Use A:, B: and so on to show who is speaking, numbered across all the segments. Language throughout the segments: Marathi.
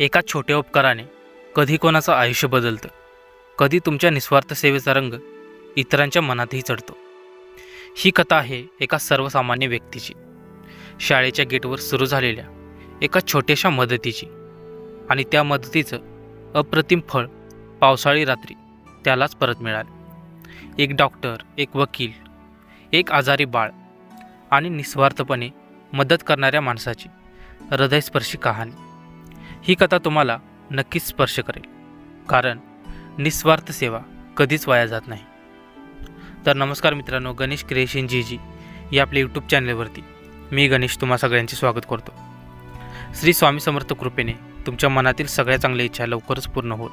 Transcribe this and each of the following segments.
A: एका छोट्या उपकाराने कधी कोणाचं आयुष्य बदलतं कधी तुमच्या निस्वार्थ सेवेचा रंग इतरांच्या मनातही चढतो. ही कथा आहे एका सर्वसामान्य व्यक्तीची. शाळेच्या गेटवर सुरू झालेल्या एका छोट्याशा मदतीची. आणि त्या मदतीचं अप्रतिम फळ पावसाळी रात्री त्यालाच परत मिळाले. एक डॉक्टर एक वकील एक आजारी बाळ आणि निस्वार्थपणे मदत करणाऱ्या माणसाची हृदयस्पर्शी कहाणी. ही कथा तुम्हाला नक्कीच स्पर्श करेल. कारण निस्वार्थ सेवा कधीच वाया जात नाही. तर नमस्कार मित्रांनो गणेश क्रिएशन जी जी या आपल्या यूट्यूब चॅनलवरती मी गणेश तुम्हा सगळ्यांचे स्वागत करतो. श्री स्वामी समर्थ कृपेने तुमच्या मनातील सगळ्या चांगल्या इच्छा लवकरच पूर्ण होत.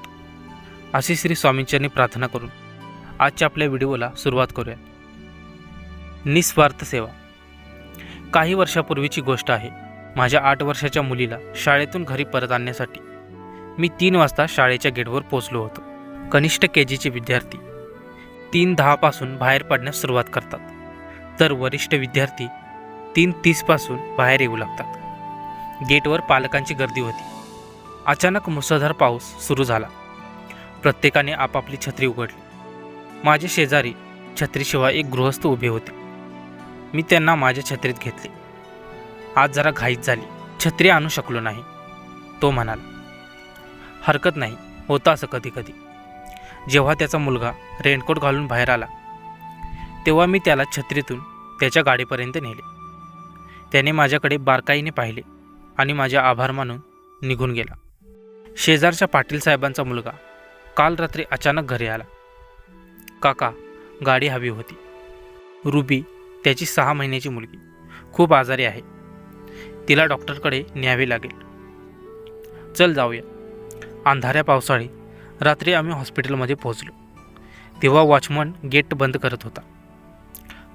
A: अशी श्री स्वामींच्यांनी प्रार्थना करून आजच्या आपल्या व्हिडिओला सुरुवात करूया निस्वार्थ सेवा. काही वर्षापूर्वीची गोष्ट आहे. माझ्या आठ वर्षाच्या मुलीला शाळेतून घरी परत आणण्यासाठी. मी तीन वाजता शाळेच्या गेटवर पोचलो होतो. कनिष्ठ के जीचे विद्यार्थी तीन दहापासून बाहेर पडण्यास सुरुवात करतात. तर वरिष्ठ विद्यार्थी तीन तीसपासून बाहेर येऊ लागतात. गेटवर पालकांची गर्दी होती. अचानक मुसळधार पाऊस सुरू झाला. प्रत्येकाने आपापली छत्री उघडली. माझे शेजारी छत्रीशिवाय एक गृहस्थ उभे होते. मी त्यांना माझ्या छत्रीत घेतले. आज जरा घाईत झाली. छत्री आणू शकलो नाही. तो म्हणाला हरकत नाही. होतं असं कधी कधी. जेव्हा त्याचा मुलगा रेनकोट घालून बाहेर आला तेव्हा मी त्याला छत्रीतून त्याच्या गाडीपर्यंत नेले. त्याने माझ्याकडे बारकाईने पाहिले आणि माझे आभार मानून निघून गेला. शेजारच्या पाटील साहेबांचा मुलगा काल रात्री अचानक घरी आला. काका गाडी हवी होती. रुबी त्याची सहा महिन्याची मुलगी. खूप आजारी आहे. तिला डॉक्टरकडे न्यावे लागेल. चल जाऊया. अंधाऱ्या पावसाळी रात्री आम्ही हॉस्पिटलमध्ये पोहोचलो. तेव्हा वॉचमन गेट बंद करत होता.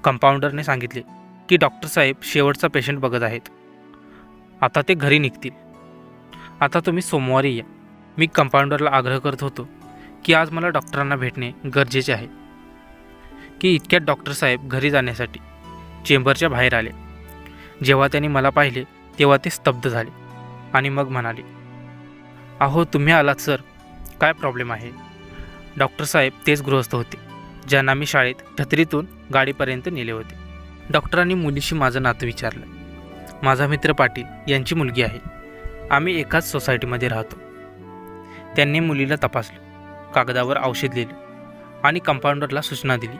A: कंपाऊंडरने सांगितले की डॉक्टर साहेब शेवटचा पेशंट बघत आहेत. आता ते घरी निघतील. आता तुम्ही सोमवारी या. मी कंपाऊंडरला आग्रह करत होतो की आज मला डॉक्टरांना भेटणे गरजेचे आहे. की इतक्यात डॉक्टर साहेब घरी जाण्यासाठी चेंबरच्या बाहेर आले. जेव्हा त्यांनी मला पाहिले तेव्हा ते स्तब्ध झाले आणि मग म्हणाले अहो तुम्ही आलात सर. काय प्रॉब्लेम आहे? डॉक्टर साहेब तेच गृहस्थ होते ज्यांना मी शाळेत छत्रीतून गाडीपर्यंत नेले होते. डॉक्टरांनी मुलीशी माझं नातं विचारलं. माझा मित्र पाटील यांची मुलगी आहे. आम्ही एकाच सोसायटीमध्ये राहतो. त्यांनी मुलीला तपासलं कागदावर औषध लिहिलं आणि कंपाऊंडरला सूचना दिली.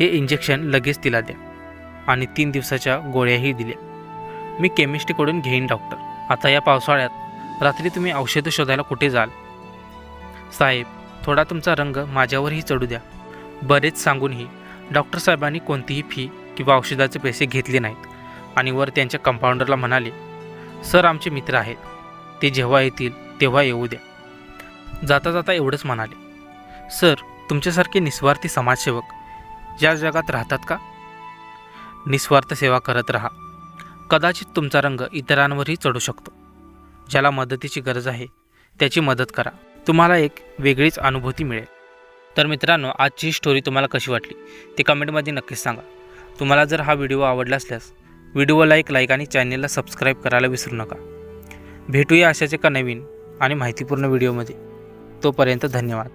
A: हे इंजेक्शन लगेच तिला द्या आणि तीन दिवसाच्या गोळ्याही दिल्या. मी केमिस्ट्रीकडून घेईन डॉक्टर. आता या पावसाळ्यात रात्री तुम्ही औषधं शोधायला कुठे जाल? साहेब थोडा तुमचा रंग माझ्यावरही चढू द्या. बरेच सांगूनही डॉक्टर साहेबांनी कोणतीही फी किंवा औषधाचे पैसे घेतले नाहीत. आणि वर त्यांच्या कंपाऊंडरला म्हणाले सर आमचे मित्र आहेत. ते जेव्हा येतील तेव्हा येऊ द्या. जाता जाता एवढंच म्हणाले सर तुमच्यासारखे निस्वार्थी समाजसेवक या जगात राहतात का? निस्वार्थ सेवा करत राहा. कदाचित तुमचा रंग इतरांवरही चढू शकतो. ज्याला मदतीची गरज आहे त्याची मदत करा. तुम्हाला एक वेगळीच अनुभूती मिळेल. तर मित्रांनो आजची स्टोरी तुम्हाला कशी वाटली? ते कमेंटमध्ये नक्कीच सांगा. तुम्हाला जर हा व्हिडिओ आवडला असल्यास व्हिडिओला एक लाईक आणि चॅनेलला सबस्क्राईब करायला विसरू नका. भेटूया अशाच एका नवीन आणि माहितीपूर्ण व्हिडिओमध्ये तोपर्यंत धन्यवाद.